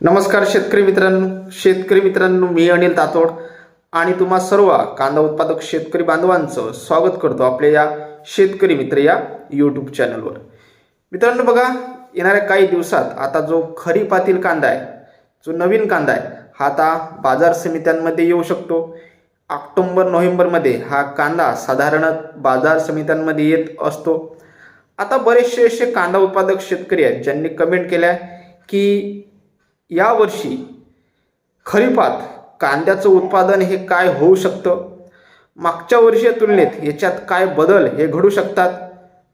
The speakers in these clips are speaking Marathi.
नमस्कार शेतकरी मित्रांनो शेतकरी मित्रांनो मी अनिल तातोड आणि तुम्हा सर्व कांदा उत्पादक शेतकरी बांधवांचं स्वागत करतो आपल्या या शेतकरी मित्र या यूट्यूब चॅनलवर मित्रांनो बघा येणाऱ्या काही दिवसात आता जो खरीपातील कांदा आहे जो नवीन कांदा आहे हा आता बाजार समित्यांमध्ये येऊ शकतो. ऑक्टोंबर नोव्हेंबरमध्ये हा कांदा साधारण बाजार समित्यांमध्ये येत असतो. आता बरेचसे असे कांदा उत्पादक शेतकरी आहेत ज्यांनी कमेंट केल्या की यावर्षी खरीपात कांद्याचं उत्पादन हे काय होऊ शकतं? मागच्या वर्षीय तुलनेत याच्यात काय बदल हे घडू शकतात?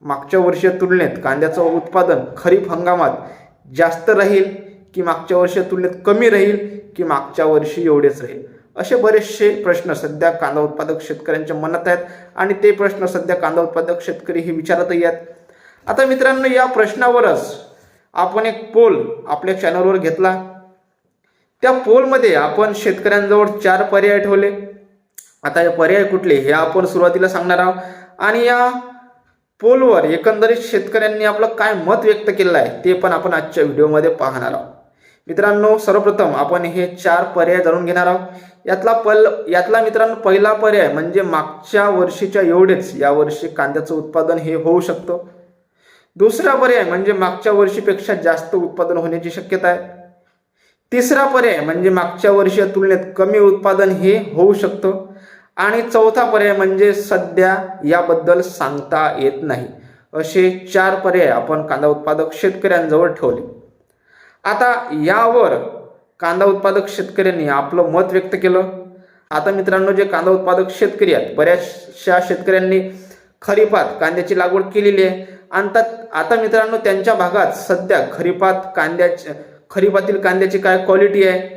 मागच्या वर्षीय तुलनेत कांद्याचं उत्पादन खरीप हंगामात जास्त राहील की मागच्या वर्षीय तुलनेत कमी राहील की मागच्या वर्षी एवढेच राहील? असे बरेचसे प्रश्न सध्या कांदा उत्पादक शेतकऱ्यांच्या मनात आहेत आणि ते प्रश्न सध्या कांदा उत्पादक शेतकरी हे विचारतही आहेत. आता मित्रांनो या प्रश्नावरच आपण एक पोल आपल्या चॅनलवर घेतला. त्या पोलमध्ये आपण शेतकऱ्यांजवळ चार पर्याय ठेवले. आता हे पर्याय कुठले हे आपण सुरुवातीला सांगणार आहोत. आणि या पोलवर एकंदरीत शेतकऱ्यांनी आपलं काय मत व्यक्त केलं आहे ते पण आपण आजच्या व्हिडिओमध्ये पाहणार आहोत. मित्रांनो सर्वप्रथम आपण हे चार पर्याय जाणून घेणार आहोत. यातला पल यातला मित्रांनो पहिला पर्याय म्हणजे मागच्या वर्षीच्या एवढेच यावर्षी कांद्याचं उत्पादन हे होऊ शकतं. दुसरा पर्याय म्हणजे मागच्या वर्षीपेक्षा जास्त उत्पादन होण्याची शक्यता आहे. तिसरा पर्याय म्हणजे मागच्या वर्षी तुलनेत कमी उत्पादन हे होऊ शकतं. आणि चौथा पर्याय म्हणजे सध्या याबद्दल सांगता येत नाही. असे चार पर्याय आपण कांदा उत्पादक शेतकऱ्यांजवळ ठेवले. आता यावर कांदा उत्पादक शेतकऱ्यांनी आपलं मत व्यक्त केलं. आता मित्रांनो जे कांदा उत्पादक शेतकरी आहेत बऱ्याचशा शेतकऱ्यांनी खरीपात कांद्याची लागवड केलेली आहे. आणि आता मित्रांनो त्यांच्या भागात सध्या खरीपात कांद्याच्या खरीपातील कांद्याची काय क्वालिटी आहे?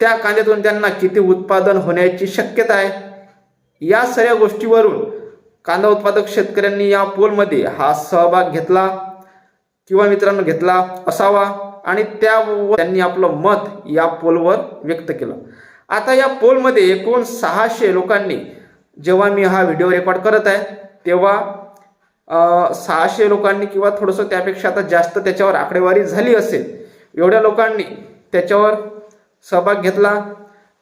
त्या कांद्यातून त्यांना किती उत्पादन होण्याची शक्यता आहे? या सगळ्या गोष्टीवरून कांदा उत्पादक शेतकऱ्यांनी या पोलमध्ये हा सहभाग घेतला किंवा मित्रांनो घेतला असावा आणि त्या त्यांनी आपलं मत या पोलवर व्यक्त केलं. आता या पोलमध्ये एकूण सहाशे लोकांनी जेव्हा मी हा व्हिडिओ रेकॉर्ड करत आहे तेव्हा सहाशे लोकांनी किंवा थोडंसं त्यापेक्षा आता जास्त त्याच्यावर आकडेवारी झाली असेल एवढ्या लोकांनी त्याच्यावर सहभाग घेतला.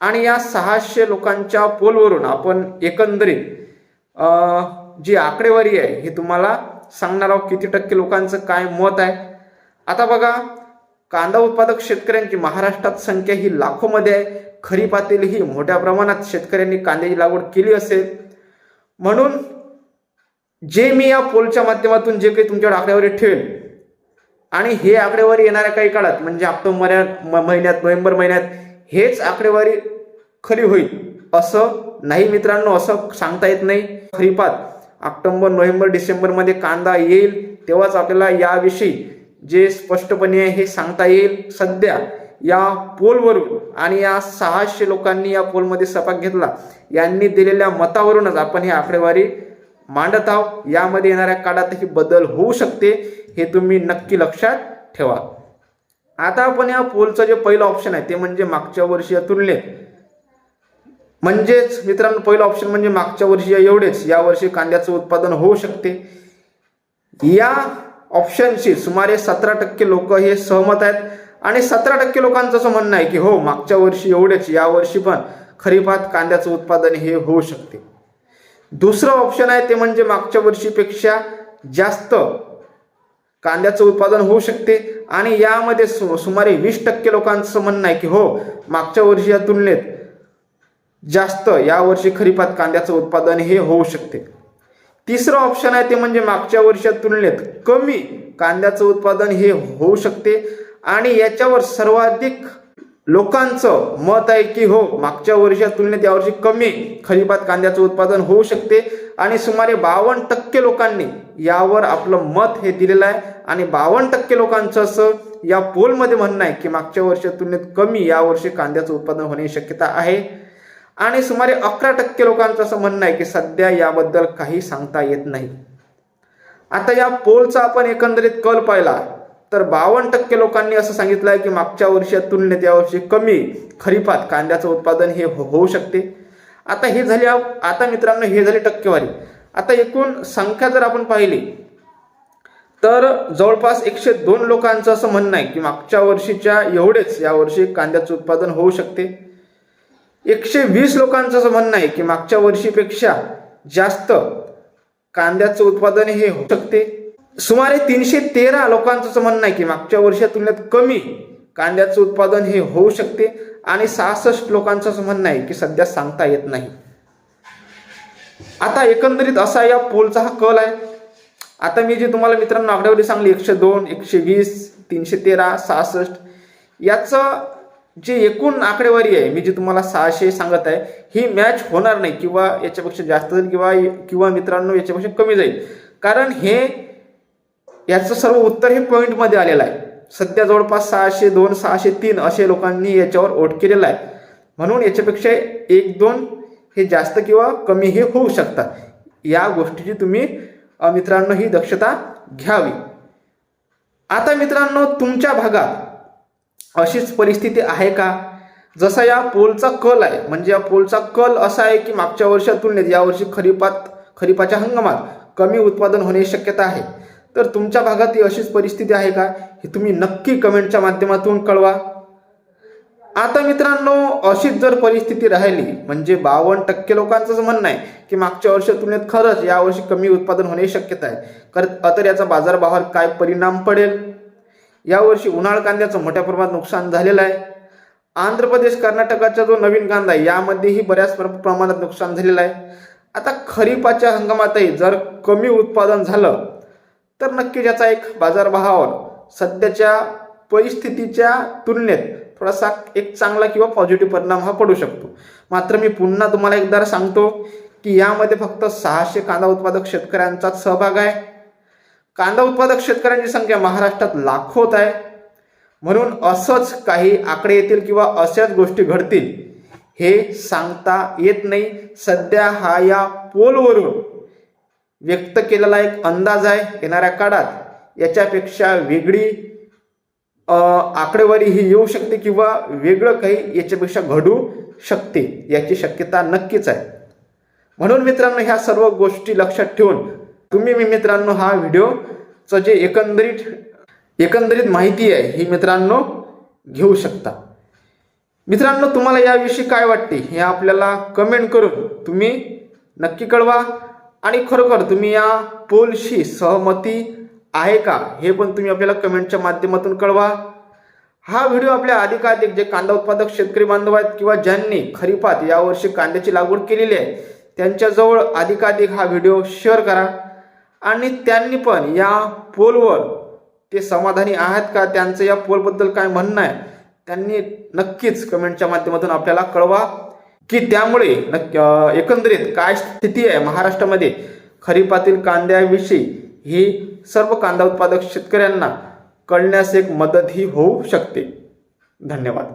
आणि या सहाशे लोकांच्या पोलवरून आपण एकंदरीत जी आकडेवारी आहे हे तुम्हाला सांगणार आहोत किती टक्के लोकांचं काय मत आहे. आता बघा कांदा उत्पादक शेतकऱ्यांची महाराष्ट्रात संख्या ही लाखोमध्ये आहे. खरीपातील ही मोठ्या प्रमाणात शेतकऱ्यांनी कांद्याची लागवड केली असेल. म्हणून जे मी या पोलच्या माध्यमातून जे काही तुमच्या आकडेवारी ठेवेल आणि हे आकडेवारी येणाऱ्या काही काळात म्हणजे ऑक्टोबर महिन्यात म- महिन्यात नोव्हेंबर महिन्यात हेच आकडेवारी खरी होईल असं नाही मित्रांनो असं सांगता येत नाही. खरीपात ऑक्टोबर नोव्हेंबर डिसेंबरमध्ये कांदा येईल तेव्हाच आपल्याला याविषयी जे स्पष्टपणे आहे हे सांगता येईल सध्या या पोलवरून आणि या सहाशे लोकांनी या पोलमध्ये सहभाग घेतला यांनी दिलेल्या मतावरूनच आपण ही आकडेवारी मांडत आहोत यामध्ये येणाऱ्या काळातही बदल होऊ शकते हे तुम्ही नक्की लक्षात ठेवा. आता आपण या पोलचं जे पहिलं ऑप्शन आहे ते म्हणजे मागच्या वर्षी तुलनेत. म्हणजेच मित्रांनो पहिलं ऑप्शन म्हणजे मागच्या वर्षी एवढेच. या वर्षी कांद्याचं उत्पादन होऊ शकते. या ऑप्शनशी सुमारे सतरा टक्के लोक हे सहमत आहेत. आणि सतरा टक्के लोकांचं असं म्हणणं आहे की हो मागच्या वर्षी एवढेच या वर्षी पण खरीपात कांद्याचं उत्पादन हे होऊ शकते. दुसरं ऑप्शन आहे ते म्हणजे मागच्या वर्षीपेक्षा जास्त कांद्याचं उत्पादन होऊ शकते. आणि यामध्ये सु सुमारे वीस टक्के लोकांचं म्हणणं आहे की हो मागच्या वर्षी या तुलनेत जास्त यावर्षी खरीपात कांद्याचं उत्पादन हे होऊ शकते. तिसरं ऑप्शन आहे ते म्हणजे मागच्या वर्षात तुलनेत कमी कांद्याचं उत्पादन हे होऊ शकते. आणि याच्यावर सर्वाधिक लोकांचं मत आहे की हो मागच्या वर्षात तुलनेत यावर्षी कमी खरीपात कांद्याचं उत्पादन होऊ शकते आणि सुमारे बावन्न टक्के लोकांनी यावर आपलं मत हे दिलेलं आहे. आणि बावन्न टक्के लोकांचं असं या पोलमध्ये म्हणणं आहे की मागच्या वर्षात तुलनेत कमी यावर्षी कांद्याचं उत्पादन होण्याची शक्यता आहे. आणि सुमारे अकरा टक्के लोकांचं असं म्हणणं आहे की सध्या याबद्दल काही सांगता येत नाही. आता या पोलचा आपण एकंदरीत कल पाहिला. तर बावन्न टक्के लोकांनी असं सांगितलं आहे की मागच्या वर्षी तुलनेत यावर्षी कमी खरीपात कांद्याचं उत्पादन हे हो- होऊ शकते. आता हे झाले आता मित्रांनो हे झाले टक्केवारी. आता एकूण संख्या जर आपण पाहिली तर जवळपास एकशे दोन लोकांचं असं म्हणणं आहे की मागच्या वर्षीच्या एवढेच यावर्षी कांद्याचं उत्पादन होऊ शकते. एकशे वीस लोकांचं असं म्हणणं आहे की मागच्या वर्षीपेक्षा जास्त कांद्याचं उत्पादन हे होऊ शकते. सुमारे तीनशे तेरा लोकांचं असं म्हणणं आहे की मागच्या वर्षा तुलनेत कमी कांद्याचं उत्पादन हे होऊ शकते आणि सहासष्ट लोकांचं असं म्हणणं आहे की सध्या सांगता येत नाही. आता एकंदरीत असा या पोलचा हा कल आहे. आता मी जे तुम्हाला मित्रांनो आकडेवारी सांगली एकशे दोन एकशे वीस तीनशे तेरा सहासष्ट याचं जे एकूण आकडेवारी आहे मी जी तुम्हाला सहाशे सांगत आहे ही मॅच होणार नाही किंवा याच्यापेक्षा जास्त जाईल किंवा किंवा मित्रांनो याच्यापेक्षा कमी जाईल. कारण हे याचं सर्व उत्तर हे पॉईंटमध्ये आलेलं आहे. सध्या जवळपास सहाशे दोन सहाशे तीन असे लोकांनी याच्यावर वोट केलेला आहे. म्हणून याच्यापेक्षा एक दोन हे जास्त किंवा कमी हे होऊ शकतात. या गोष्टीची तुम्ही मित्रांनो ही दक्षता घ्यावी. आता मित्रांनो तुमच्या भागात अशीच परिस्थिती आहे का? जसा या पोलचा कल आहे म्हणजे या पोलचा कल असा आहे की मागच्या वर्षा तुलनेत यावर्षी खरीपात खरीपाच्या हंगामात कमी उत्पादन होण्याची शक्यता आहे. तर तुमच्या भागात ही अशीच परिस्थिती आहे का? हे तुम्ही नक्की कमेंटच्या माध्यमातून कळवा. आता मित्रांनो अशीच जर परिस्थिती राहिली म्हणजे बावन्न टक्के लोकांचं म्हणणं आहे की मागच्या वर्षी तुलनेत खरंच यावर्षी कमी उत्पादन होण्याची शक्यता आहे. कर तर याचा बाजारभावावर काय परिणाम पडेल? यावर्षी उन्हाळ कांद्याचं मोठ्या प्रमाणात नुकसान झालेलं आहे. आंध्र प्रदेश कर्नाटकाचा जो नवीन कांदा आहे यामध्येही बऱ्याच प्रमाणात नुकसान झालेलं आहे. आता खरीपाच्या हंगामातही जर कमी उत्पादन झालं तर नक्कीच याचा एक बाजारभावावर सध्याच्या परिस्थितीच्या तुलनेत थोडासा एक चांगला किंवा पॉझिटिव्ह परिणाम हा पडू शकतो. मात्र मी पुन्हा तुम्हाला एकदा सांगतो की यामध्ये फक्त सहाशे कांदा उत्पादक शेतकऱ्यांचाच सहभाग आहे. कांदा उत्पादक शेतकऱ्यांची संख्या महाराष्ट्रात लाखोत आहे. म्हणून असंच काही आकडे येतील किंवा अशाच गोष्टी घडतील हे सांगता येत नाही. सध्या हा या पोलवरून व्यक्त केलेला एक अंदाज आहे येणाऱ्या काळात. याच्यापेक्षा वेगळी आकडेवारी ही येऊ शकते किंवा वेगळं काही याच्यापेक्षा घडू शकते याची शक्यता नक्कीच आहे. म्हणून मित्रांनो ह्या सर्व गोष्टी लक्षात ठेवून तुम्ही मी मित्रांनो हा व्हिडिओचं जे एकंदरीत एकंदरीत माहिती आहे ही मित्रांनो घेऊ शकता. मित्रांनो तुम्हाला याविषयी काय वाटते हे आपल्याला कमेंट करून तुम्ही नक्की कळवा. आणि खरोखर तुम्ही या पोलशी सहमती आहे का? हे पण तुम्ही आपल्याला कमेंटच्या माध्यमातून कळवा. हा व्हिडिओ आपल्या अधिकाधिक जे कांदा उत्पादक शेतकरी बांधव आहेत किंवा ज्यांनी खरीपात यावर्षी कांद्याची लागवड केलेली आहे त्यांच्याजवळ अधिकाधिक हा व्हिडिओ शेअर करा. आणि त्यांनी पण या पोलवर ते समाधानी आहात का? त्यांचं या पोलबद्दल काय म्हणणं आहे त्यांनी नक्कीच कमेंटच्या माध्यमातून आपल्याला कळवा. की त्यामुळे नक्की एकंदरीत काय स्थिती आहे महाराष्ट्रामध्ये? खरीपातील कांद्याविषयी ही सर्व कांदा उत्पादक शेतकऱ्यांना कळण्यास एक मदतही होऊ शकते. धन्यवाद.